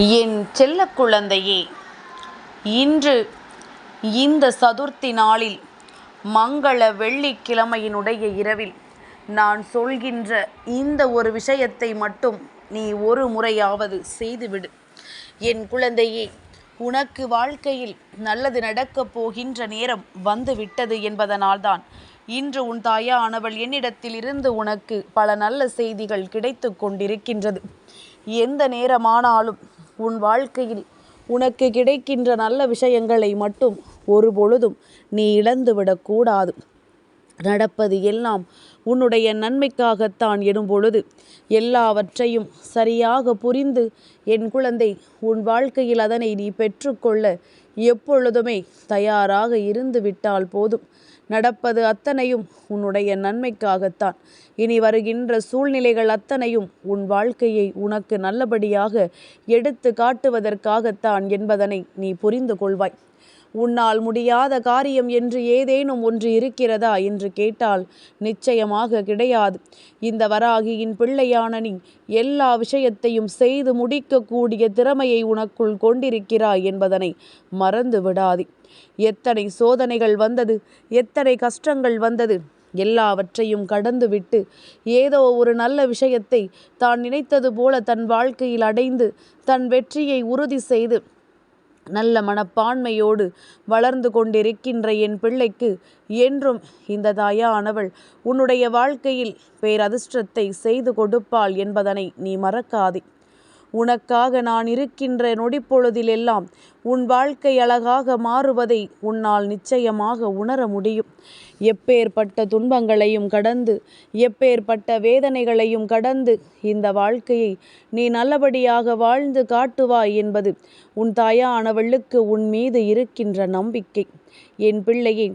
என் செல்ல குழந்தையே இன்று இந்த சதுர்த்தி நாளில் மங்கள வெள்ளிக்கிழமையினுடைய இரவில் நான் சொல்கின்ற இந்த ஒரு விஷயத்தை மட்டும் நீ ஒரு முறையாவது செய்துவிடு. என் குழந்தையே உனக்கு வாழ்க்கையில் நல்லது நடக்கப் போகின்ற நேரம் வந்துவிட்டது என்பதனால்தான் இன்று உன் தாயானவள் என்னிடத்தில் இருந்து உனக்கு பல நல்ல செய்திகள் கிடைத்து கொண்டிருக்கின்றது. எந்த நேரமானாலும் உன் வாழ்க்கையில் உனக்கு கிடைக்கின்ற நல்ல விஷயங்களை மட்டும் ஒரு பொழுதும் நீ இழந்துவிடக்கூடாது நடப்பது எல்லாம் உன்னுடைய நன்மைக்காகத்தான் எனும் பொழுது எல்லாவற்றையும் சரியாக புரிந்து என் குழந்தை உன் வாழ்க்கையில் அதனை நீ பெற்றுக்கொள்ள எப்பொழுதுமே தயாராக இருந்து விட்டால் போதும். நடப்பது அத்தனையும் உன்னுடைய நன்மைக்காகத்தான். இனி வருகின்ற சூழ்நிலைகள் அத்தனையும் உன் வாழ்க்கையை உனக்கு நல்லபடியாக எடுத்து காட்டுவதற்காகத்தான் என்பதனை நீ புரிந்து கொள்வாய். உன்னால் முடியாத காரியம் என்று ஏதேனும் ஒன்று இருக்கிறதா? என்று கேட்டால் நிச்சயமாக கிடையாது. இந்த வராகியின் பிள்ளையான நீ எல்லா விஷயத்தையும் செய்து முடிக்கக்கூடிய திறமையை உனக்குள் கொண்டிருக்கிறாய் என்பதனை மறந்து விடாதே. எத்தனை சோதனைகள் வந்தது எத்தனை கஷ்டங்கள் வந்தது எல்லாவற்றையும் கடந்துவிட்டு ஏதோ ஒரு நல்ல விஷயத்தை தான் நினைத்தது போல தன் வாழ்க்கையில் அடைந்து தன் வெற்றியை உறுதி செய்து நல்ல மனப்பான்மையோடு வளர்ந்து கொண்டிருக்கின்ற என் பிள்ளைக்கு என்றும் இந்த தாயானவள் உன்னுடைய வாழ்க்கையில் பேரதிர்ஷ்டத்தை செய்து கொடுப்பாள் என்பதனை நீ மறக்காதே. உனக்காக நான் இருக்கின்ற நொடிப்பொழுதிலெல்லாம் உன் வாழ்க்கை அழகாக மாறுவதை உன்னால் நிச்சயமாக உணர முடியும். எப்பேற்பட்ட துன்பங்களையும் கடந்து எப்பேற்பட்ட வேதனைகளையும் கடந்து இந்த வாழ்க்கையை நீ நல்லபடியாக வாழ்ந்து காட்டுவாய் என்பது உன் தாயானவளுக்கு உன் மீது இருக்கின்ற நம்பிக்கை. என் பிள்ளையே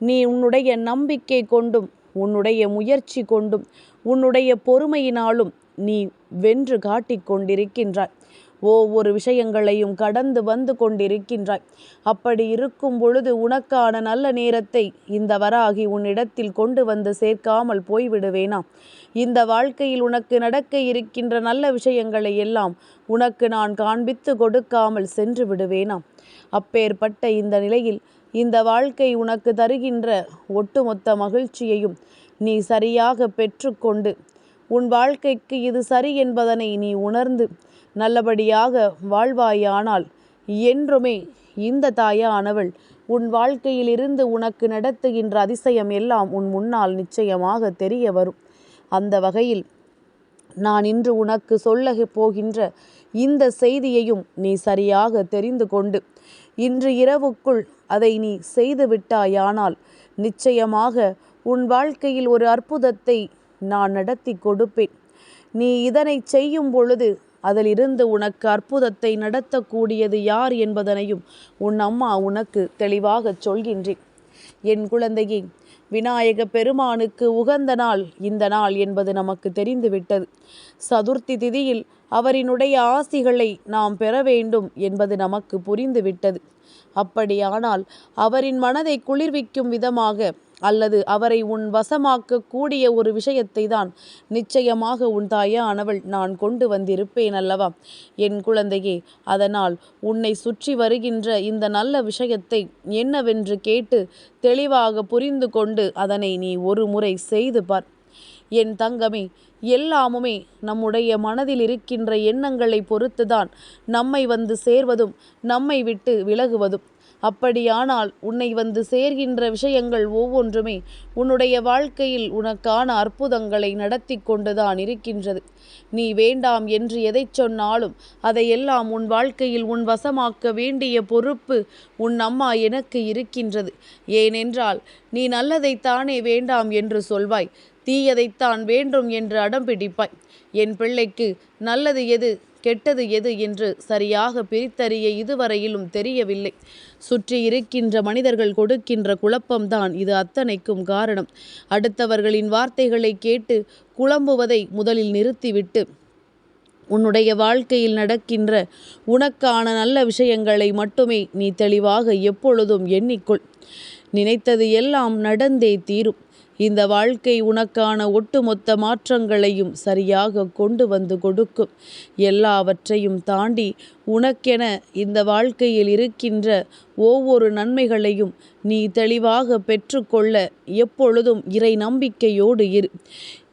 நீ உன்னுடைய நம்பிக்கை கொண்டும் உன்னுடைய முயற்சி கொண்டும் உன்னுடைய பொறுமையினாலும் நீ வென்று காட்டிக் கொண்டிருக்கின்றாய் ஒவ்வொரு விஷயங்களையும் கடந்து வந்து கொண்டிருக்கின்றாய். அப்படி இருக்கும் பொழுது உனக்கான நல்ல நேரத்தை இந்த வராகி உன்னிடத்தில் கொண்டு வந்து சேர்க்காமல் போய்விடுவேனா? இந்த வாழ்க்கையில் உனக்கு நடக்க இருக்கின்ற நல்ல விஷயங்களை எல்லாம் உனக்கு நான் காண்பித்து கொடுக்காமல் சென்று விடுவேனா? அப்பேற்பட்ட இந்த நிலையில் இந்த வாழ்க்கை உனக்கு தருகின்ற ஒட்டுமொத்த மகிழ்ச்சியையும் நீ சரியாக பெற்றுக்கொண்டு உன் வாழ்க்கைக்கு இது சரி என்பதனை நீ உணர்ந்து நல்லபடியாக வாழ்வாயானால் என்றுமே இந்த தாயானவள் உன் வாழ்க்கையிலிருந்து உனக்கு நடத்துகின்ற அதிசயம் எல்லாம் உன் முன்னால் நிச்சயமாக தெரிய வரும். அந்த வகையில் நான் இன்று உனக்கு சொல்ல போகின்ற இந்த செய்தியையும் நீ சரியாக தெரிந்து கொண்டு இன்று இரவுக்குள் அதை நீ செய்து விட்டாயானால் நிச்சயமாக உன் வாழ்க்கையில் ஒரு அற்புதத்தை நான் நடத்தி கொடுப்பேன். நீ இதனை செய்யும் பொழுது அதிலிருந்து உனக்கு அற்புதத்தை நடத்தக்கூடியது யார் என்பதனையும் உன் அம்மா உனக்கு தெளிவாக சொல்கின்றேன். என் குழந்தையே விநாயக பெருமானுக்கு உகந்த நாள் இந்த நாள் என்பது நமக்கு தெரிந்துவிட்டது. சதுர்த்தி திதியில் அவரினுடைய ஆசிகளை நாம் பெற வேண்டும் என்பது நமக்கு புரிந்துவிட்டது. அப்படியானால் அவரின் மனதை குளிர்விக்கும் விதமாக அல்லது அவரை உன் வசமாக்க கூடிய ஒரு விஷயத்தை தான் நிச்சயமாக உன் தாயானவள் நான் கொண்டு வந்திருப்பேன் அல்லவா? என் குழந்தையே அதனால் உன்னை சுற்றி வருகின்ற இந்த நல்ல விஷயத்தை என்னவென்று கேட்டு தெளிவாக புரிந்து கொண்டு அதனை நீ ஒரு முறை செய்து பார். என் தங்கமே எல்லாமுமே நம்முடைய மனதில் இருக்கின்ற எண்ணங்களை பொறுத்துதான் நம்மை வந்து சேர்வதும் நம்மை விட்டு விலகுவதும். அப்படியானால் உன்னை வந்து சேர்கின்ற விஷயங்கள் ஒவ்வொன்றுமே உன்னுடைய வாழ்க்கையில் உனக்கான அற்புதங்களை நடத்தி கொண்டுதான் இருக்கின்றது. நீ வேண்டாம் என்று எதை சொன்னாலும் அதையெல்லாம் உன் வாழ்க்கையில் உன் வசமாக்க வேண்டிய பொறுப்பு உன் அம்மா எனக்கு இருக்கின்றது. ஏனென்றால் நீ நல்லதைத்தானே வேண்டாம் என்று சொல்வாய். தீயதைத்தான் வேண்டும் என்று அடம்பிடிப்பாய் என் பிள்ளைக்கு நல்லது எது கெட்டது எது என்று சரியாக பிரித்தறிய இதுவரையிலும் தெரியவில்லை. சுற்றி இருக்கின்ற மனிதர்கள் கொடுக்கின்ற குழப்பம்தான் இது அத்தனைக்கும் காரணம். அடுத்தவர்களின் வார்த்தைகளை கேட்டு குழம்புவதை முதலில் நிறுத்திவிட்டு உன்னுடைய வாழ்க்கையில் நடக்கின்ற உனக்கான நல்ல விஷயங்களை மட்டுமே நீ தெளிவாக எப்பொழுதும் எண்ணிக்கொள். நினைத்தது எல்லாம் நடந்தே தீரும். இந்த வாழ்க்கை உனக்கான ஒட்டுமொத்த மாற்றங்களையும் சரியாக கொண்டு வந்து கொடுக்கும். எல்லாவற்றையும் தாண்டி உனக்கென இந்த வாழ்க்கையில் இருக்கின்ற ஒவ்வொரு நன்மைகளையும் நீ தெளிவாக பெற்றுக்கொள்ள எப்பொழுதும் இறை நம்பிக்கையோடு இரு.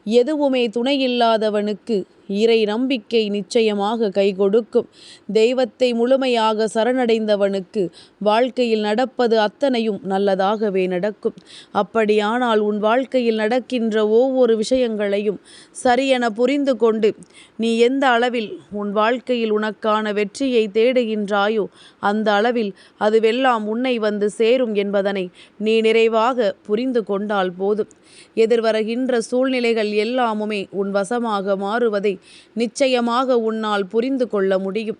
எதுவுமே துணையில்லாதவனுக்கு இறை நம்பிக்கை நிச்சயமாக கை கொடுக்கும் தெய்வத்தை முழுமையாக சரணடைந்தவனுக்கு வாழ்க்கையில் நடப்பது அத்தனையும் நல்லதாகவே நடக்கும். அப்படியானால் உன் வாழ்க்கையில் நடக்கின்ற ஒவ்வொரு விஷயங்களையும் சரியென புரிந்து கொண்டு நீ எந்த அளவில் உன் வாழ்க்கையில் உனக்கான வெற்றியை தேடுகின்றாயோ அந்த அளவில் அதுவெல்லாம் உன்னை வந்து சேரும் என்பதனை நீ நிறைவாக புரிந்து கொண்டால் போதும். எதிர்வருகின்ற சூழ்நிலைகள் எல்லாமுமே உன் வசமாக மாறுவதை நிச்சயமாக உன்னால் புரிந்து கொள்ள முடியும்.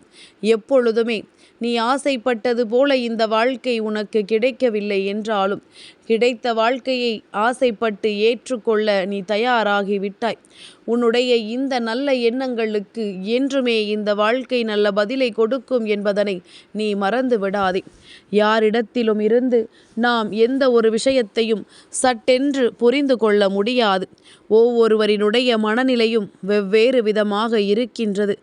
எப்பொழுதுமே நீ ஆசைப்பட்டது போல இந்த வாழ்க்கை உனக்கு கிடைக்கவில்லை என்றாலும் கிடைத்த வாழ்க்கையை ஆசைப்பட்டு ஏற்றுக்கொள்ள நீ தயாராகிவிட்டாய். உன்னுடைய இந்த நல்ல எண்ணங்களுக்கு என்றுமே இந்த வாழ்க்கை நல்ல பதிலை கொடுக்கும் என்பதனை நீ மறந்து விடாதே யாரிடத்திலும் இருந்து நாம் எந்த ஒரு விஷயத்தையும் சட்டென்று புரிந்து கொள்ள முடியாது. ஒவ்வொருவரினுடைய மனநிலையும் வெவ்வேறு விதமாக இருக்கின்றது.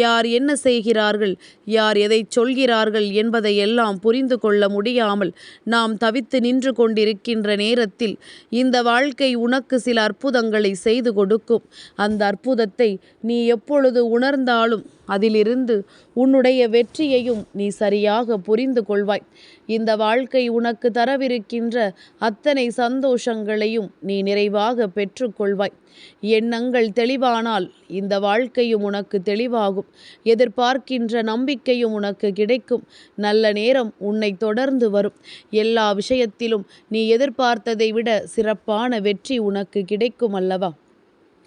யார் என்ன செய்கிறார்கள் யார் எதை சொல்கிறார்கள் என்பதை எல்லாம் புரிந்து கொள்ள முடியாமல் நாம் தவித்து நின்று கொண்டிருக்கின்ற நேரத்தில் இந்த வாழ்க்கை உனக்கு சில அற்புதங்களை செய்து கொடுக்கும். அந்த அற்புதத்தை நீ எப்பொழுது உணர்ந்தாலும் அதிலிருந்து உன்னுடைய வெற்றியையும் நீ சரியாக புரிந்து கொள்வாய். இந்த வாழ்க்கை உனக்கு தரவிருக்கின்ற அத்தனை சந்தோஷங்களையும் நீ நிறைவாக பெற்றுக்கொள்வாய். எண்ணங்கள் தெளிவானால் இந்த வாழ்க்கையும் உனக்கு தெளிவாகும். எதிர்பார்க்கின்ற நம்பிக்கையும் உனக்கு கிடைக்கும். நல்ல நேரம் உன்னை தொடர்ந்து வரும். எல்லா விஷயத்திலும் நீ எதிர்பார்த்ததை விட சிறப்பான வெற்றி உனக்கு கிடைக்கும் அல்லவா?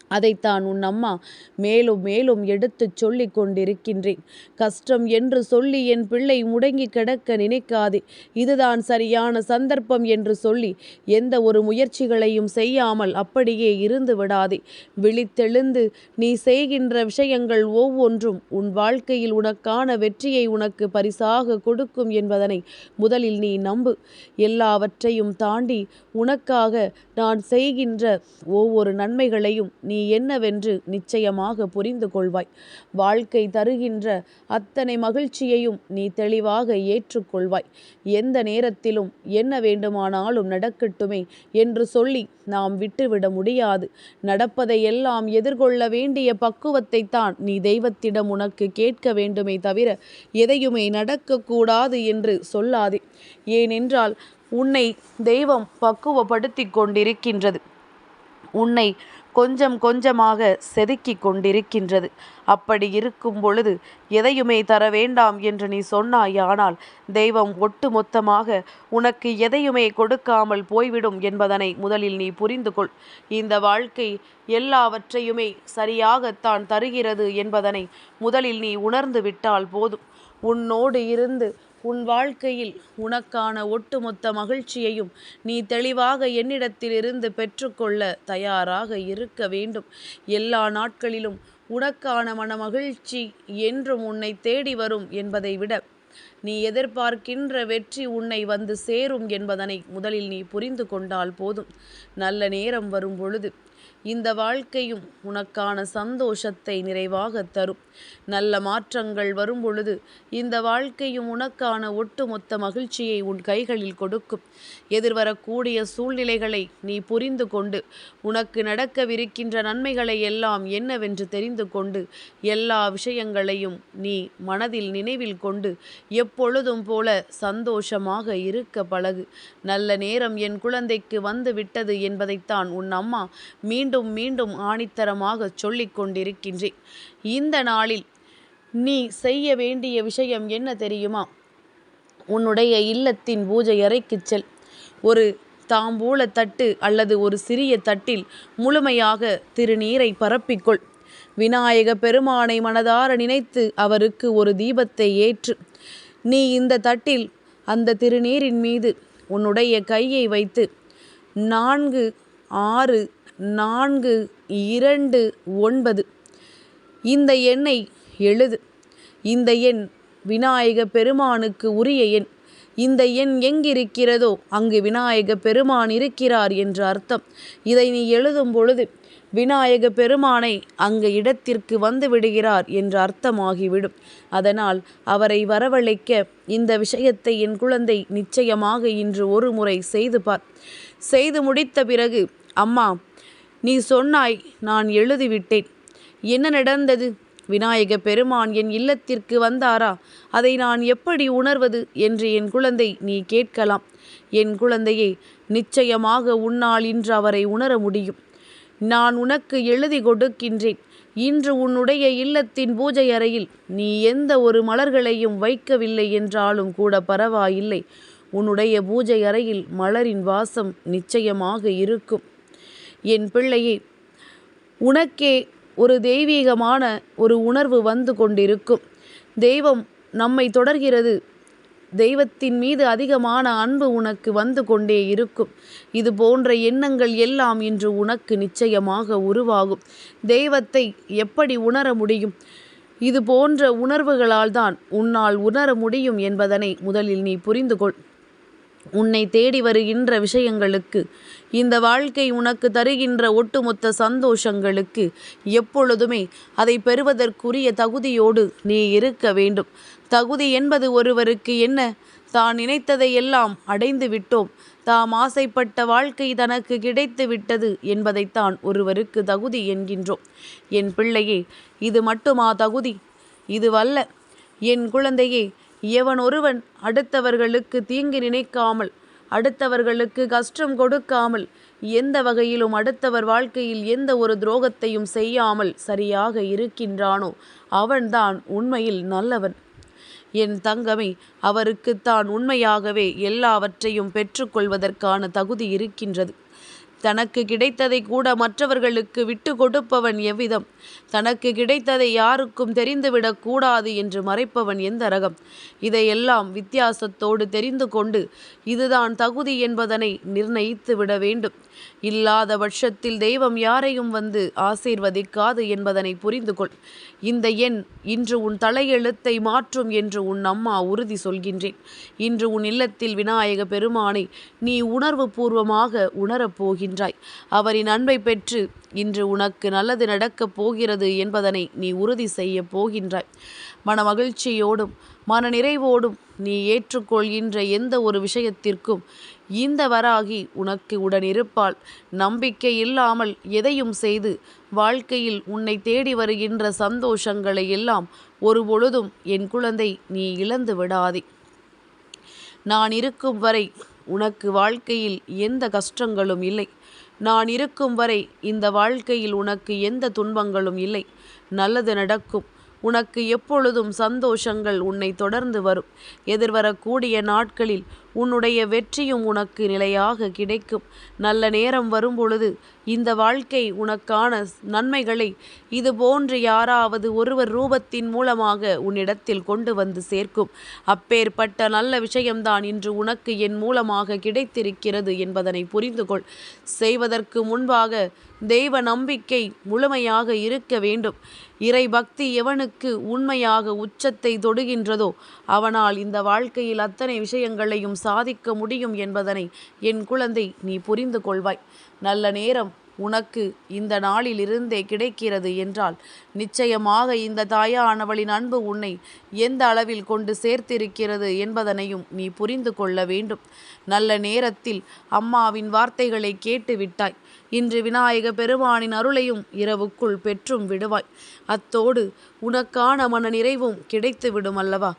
அதைத்தான் உன் அம்மா மேலும் மேலும் எடுத்துச் சொல்லிக் கொண்டிருக்கின்றேன். கஷ்டம் என்று சொல்லி என் பிள்ளை முடங்கி கிடக்க நினைக்காதே. இதுதான் சரியான சந்தர்ப்பம் என்று சொல்லி எந்த ஒரு முயற்சிகளையும் செய்யாமல் அப்படியே இருந்து விடாதே. விழித்தெழுந்து நீ செய்கின்ற விஷயங்கள் ஒவ்வொன்றும் உன் வாழ்க்கையில் உனக்கான வெற்றியை உனக்கு பரிசாக கொடுக்கும் என்பதனை முதலில் நீ நம்பு. எல்லாவற்றையும் தாண்டி உனக்காக நான் செய்கின்ற ஒவ்வொரு நன்மைகளையும் நீ நீ என்னவென்று நிச்சயமாக புரிந்து கொள்வாய். வாழ்க்கை தருகின்ற அத்தனை மகிழ்ச்சியையும் நீ தெளிவாக ஏற்றுக்கொள்வாய். எந்த நேரத்திலும் என்ன வேண்டுமானாலும் நடக்கட்டுமே என்று சொல்லி நாம் விட்டுவிட முடியாது. நடப்பதை எல்லாம் எதிர்கொள்ள வேண்டிய பக்குவத்தை தான் நீ தெய்வத்திடம் உனக்கு கேட்க வேண்டுமே தவிர எதையுமே நடக்கக்கூடாது என்று சொல்லாதே. ஏனென்றால் உன்னை தெய்வம் பக்குவப்படுத்தி கொண்டிருக்கின்றது. உன்னை கொஞ்சம் கொஞ்சமாக செதுக்கி கொண்டிருக்கின்றது. அப்படி இருக்கும் பொழுது எதையுமே தர வேண்டாம் என்று நீ சொன்னாயானால் தெய்வம் ஒட்டுமொத்தமாக உனக்கு எதையுமே கொடுக்காமல் போய்விடும் என்பதனை முதலில் நீ புரிந்து கொள் இந்த வாழ்க்கை எல்லாவற்றையுமே சரியாகத்தான் தருகிறது என்பதனை முதலில் நீ உணர்ந்து விட்டால் போதும். உன்னோடு இருந்து உன் வாழ்க்கையில் உனக்கான ஒட்டுமொத்த மகிழ்ச்சியையும் நீ தெளிவாக என்னிடத்திலிருந்து பெற்றுக்கொள்ள தயாராக இருக்க வேண்டும். எல்லா நாட்களிலும் உனக்கான மனமகிழ்ச்சி என்றும் உன்னை தேடி வரும் என்பதை விட நீ எதிர்பார்க்கின்ற வெற்றி உன்னை வந்து சேரும் என்பதனை முதலில் நீ புரிந்து கொண்டால் போதும். நல்ல நேரம் வரும் பொழுது இந்த வாழ்க்கையும் உனக்கான சந்தோஷத்தை நிறைவாக தரும். நல்ல மாற்றங்கள் வரும் பொழுது இந்த வாழ்க்கையும் உனக்கான ஒட்டுமொத்த மகிழ்ச்சியை உன் கைகளில் கொடுக்கும். எதிர்வரக்கூடிய சூழ்நிலைகளை நீ புரிந்து கொண்டு உனக்கு நடக்கவிருக்கின்ற நன்மைகளை எல்லாம் என்னவென்று தெரிந்து கொண்டு எல்லா விஷயங்களையும் நீ மனதில் நினைவில் கொண்டு எப்பொழுதும் போல சந்தோஷமாக இருக்க பழகு. நல்ல நேரம் என் குழந்தைக்கு வந்து விட்டது என்பதைத்தான் உன் அம்மா மீண்டும் மீண்டும் மீண்டும் ஆணித்தரமாக சொல்லிக் கொண்டிருக்கின்றேன். இந்த நாளில் நீ செய்ய வேண்டிய விஷயம் என்ன தெரியுமா? உன்னுடைய இல்லத்தின் பூஜை அறைக்கு செல். ஒரு தாம்பூல தட்டு அல்லது ஒரு சிறிய தட்டில் முழுமையாக திருநீரை பரப்பிக்கொள். விநாயக பெருமானை மனதார நினைத்து அவருக்கு ஒரு தீபத்தை ஏற்று. நீ இந்த தட்டில் அந்த திருநீரின் மீது உன்னுடைய கையை வைத்து நான்கு ஆறு நான்கு இரண்டு ஒன்பது. இந்த எண்ணை எழுது. இந்த எண் விநாயக பெருமானுக்கு உரிய எண். இந்த எண் எங்கிருக்கிறதோ அங்கு விநாயக பெருமான் இருக்கிறார் என்று அர்த்தம். இதை நீ எழுதும் பொழுது விநாயக பெருமானை அங்கு இடத்திற்கு வந்து விடுகிறார் என்று அர்த்தமாகிவிடும். அதனால் அவரை வரவழைக்க இந்த விஷயத்தை என் குழந்தை நிச்சயமாக இன்று ஒரு முறை செய்து பார். செய்து முடித்த பிறகு அம்மா நீ சொன்னாய் நான் எழுதிவிட்டேன். என்ன நடந்தது? விநாயக பெருமான் என் இல்லத்திற்கு வந்தாரா? அதை நான் எப்படி உணர்வது என்று என் குழந்தை நீ கேட்கலாம். என் குழந்தையே நிச்சயமாக உன்னால் இன்று அவரை உணர முடியும். நான் உனக்கு எழுதி கொடுக்கின்றேன். இன்று உன்னுடைய இல்லத்தின் பூஜை அறையில் நீ எந்த ஒரு மலர்களையும் வைக்கவில்லை என்றாலும் கூட பரவாயில்லை. உன்னுடைய பூஜை அறையில் மலரின் வாசம் நிச்சயமாக இருக்கும். என் பிள்ளையே உனக்கே ஒரு தெய்வீகமான ஒரு உணர்வு வந்து கொண்டிருக்கும். தெய்வம் நம்மை தொடர்கிறது. தெய்வத்தின் மீது அதிகமான அன்பு உனக்கு வந்து கொண்டே இருக்கும். இது போன்ற எண்ணங்கள் எல்லாம் இன்று உனக்கு நிச்சயமாக உருவாகும். தெய்வத்தை எப்படி உணர முடியும்? இது போன்ற உணர்வுகளால் தான் உன்னால் உணர முடியும் என்பதனை முதலில் நீ புரிந்து கொள் உன்னை தேடி வருகின்ற விஷயங்களுக்கு இந்த வாழ்க்கை உனக்கு தருகின்ற ஒட்டுமொத்த சந்தோஷங்களுக்கு எப்பொழுதுமே அதை பெறுவதற்குரிய தகுதியோடு நீ இருக்க வேண்டும். தகுதி என்பது ஒருவருக்கு என்ன? தான் நினைத்ததை எல்லாம் அடைந்து விட்டோம். தாம் ஆசைப்பட்ட வாழ்க்கை தனக்கு கிடைத்து விட்டது என்பதைத்தான் ஒருவருக்கு தகுதி என்கின்றோம். என் பிள்ளையே இது மட்டுமா தகுதி? இதுவல்ல. என் குழந்தையே எவன் ஒருவன் அடுத்தவர்களுக்கு தீங்கு நினைக்காமல் அடுத்தவர்களுக்கு கஷ்டம் கொடுக்காமல் எந்த வகையிலும் அடுத்தவர் வாழ்க்கையில் எந்த ஒரு துரோகத்தையும் செய்யாமல் சரியாக இருக்கின்றானோ அவன்தான் உண்மையில் நல்லவன். என் தங்கமே அவருக்குத்தான் உண்மையாகவே எல்லாவற்றையும் பெற்றுக்கொள்வதற்கான தகுதி இருக்கின்றது. தனக்கு கிடைத்ததை கூட மற்றவர்களுக்கு விட்டு கொடுப்பவன் எவ்விதம்? தனக்கு கிடைத்ததை யாருக்கும் தெரிந்துவிடக் கூடாது என்று மறைப்பவன் எந்த ரகம்? இதையெல்லாம் வித்தியாசத்தோடு தெரிந்து கொண்டு இதுதான் தகுதி என்பதனை நிர்ணயித்து விட வேண்டும். இல்லாத பட்சத்தில் தெய்வம் யாரையும் வந்து ஆசீர்வதிக்காது என்பதனை புரிந்து கொள் இந்த எண் இன்று உன் தலையெழுத்தை மாற்றும் என்று உன் அம்மா உறுதி சொல்கின்றேன். இன்று உன் இல்லத்தில் விநாயக பெருமானை நீ உணர்வு பூர்வமாக உணரப் போகின்றாய். அவரின் அன்பை பெற்று இன்று உனக்கு நல்லது நடக்கப் போகிறது என்பதனை நீ உறுதி செய்ய போகின்றாய். மன மகிழ்ச்சியோடும் மன நிறைவோடும் நீ ஏற்றுக்கொள்கின்ற எந்த ஒரு விஷயத்திற்கும் இந்த வராகி உனக்கு உடனிருப்பாள். நம்பிக்கை இல்லாமல் எதையும் செய்து வாழ்க்கையில் உன்னை தேடி வருகின்ற சந்தோஷங்களை எல்லாம் ஒரு பொழுதும் என் குழந்தை நீ இழந்து விடாதே. நான் இருக்கும் வரை உனக்கு வாழ்க்கையில் எந்த கஷ்டங்களும் இல்லை. நான் இருக்கும் வரை இந்த வாழ்க்கையில் உனக்கு எந்த துன்பங்களும் இல்லை. நல்லது நடக்கும். உனக்கு எப்பொழுதும் சந்தோஷங்கள் உன்னை தொடர்ந்து வரும். எதிர்வரக்கூடிய நாட்களில் உன்னுடைய வெற்றியும் உனக்கு நிலையாக கிடைக்கும். நல்ல நேரம் வரும்பொழுது இந்த வாழ்க்கை உனக்கான நன்மைகளை இது போன்று யாராவது ஒருவர் ரூபத்தின் மூலமாக உன்னிடத்தில் கொண்டு வந்து சேர்க்கும். அப்பேற்பட்ட நல்ல விஷயம்தான் இன்று உனக்கு என் மூலமாக கிடைத்திருக்கிறது என்பதனை புரிந்து கொள் செய்வதற்கு முன்பாக தெய்வ நம்பிக்கை முழுமையாக இருக்க வேண்டும். இறை பக்தி எவனுக்கு உண்மையாக உச்சத்தை தொடுகின்றதோ அவனால் இந்த வாழ்க்கையில் அத்தனை விஷயங்களையும் சாதிக்க முடியும் என்பதனை என் குழந்தை நீ புரிந்து கொள்வாய். நல்ல நேரம் உனக்கு இந்த நாளிலிருந்தே கிடைக்கிறது என்றால் நிச்சயமாக இந்த தாயானவளின் அன்பு உன்னை எந்த அளவில் கொண்டு சேர்த்திருக்கிறது என்பதனையும் நீ புரிந்து கொள்ள வேண்டும். நல்ல நேரத்தில் அம்மாவின் வார்த்தைகளை கேட்டு விட்டாய். இன்று விநாயக பெருமானின் அருளையும் இரவுக்குள் பெற்றும் விடுவாய். அத்தோடு உனக்கான மன நிறைவும் கிடைத்து விடும் அல்லவா?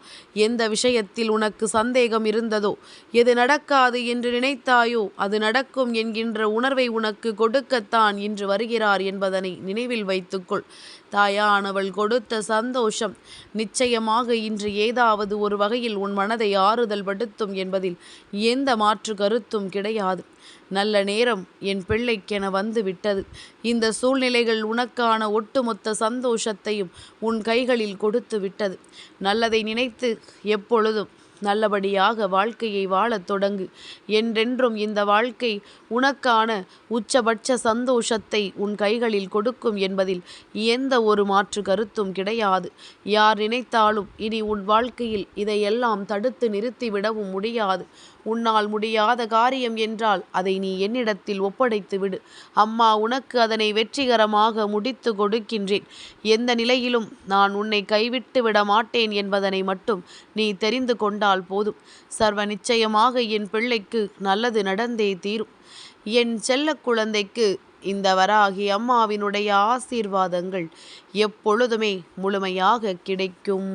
எந்த விஷயத்தில் உனக்கு சந்தேகம் இருந்ததோ எது நடக்காது என்று நினைத்தாயோ அது நடக்கும் என்கின்ற உணர்வை உனக்கு தான் இன்று வருகிறார் என்பதனை நினைவில் வைத்துக்கொள். தாயானவள் கொடுத்த சந்தோஷம் நிச்சயமாக இன்று ஏதாவது ஒரு வகையில் உன் மனதை ஆறுதல் படுத்தும் என்பதில் எந்த மாற்று கருத்தும் கிடையாது. நல்ல நேரம் என் பிள்ளைக்கென வந்து விட்டது இந்த சூழ்நிலைகள் உனக்கான ஒட்டுமொத்த சந்தோஷத்தையும் உன் கைகளில் கொடுத்து விட்டது நல்லதை நினைத்து எப்பொழுதும் நல்லபடியாக வாழ்க்கையை வாழத் தொடங்கு. என்றென்றும் இந்த வாழ்க்கை உனக்கான உச்சபட்ச சந்தோஷத்தை உன் கைகளில் கொடுக்கும் என்பதில் எந்த ஒரு மாற்று கருத்தும் கிடையாது. யார் நினைத்தாலும் இனி உன் வாழ்க்கையில் இதையெல்லாம் தடுத்து நிறுத்திவிடவும் முடியாது. உன்னால் முடியாத காரியம் என்றால் அதை நீ என்னிடத்தில் ஒப்படைத்து விடு அம்மா உனக்கு அதனை வெற்றிகரமாக முடித்து கொடுக்கின்றேன். எந்த நிலையிலும் நான் உன்னை கைவிட்டு விட மாட்டேன் என்பதனை மட்டும் நீ தெரிந்து கொண்டால் போதும். சர்வ நிச்சயமாக என் பிள்ளைக்கு நல்லது நடந்தே தீரும். என் செல்ல குழந்தைக்கு இந்த வராகி அம்மாவினுடைய ஆசீர்வாதங்கள் எப்பொழுதுமே முழுமையாக கிடைக்கும்.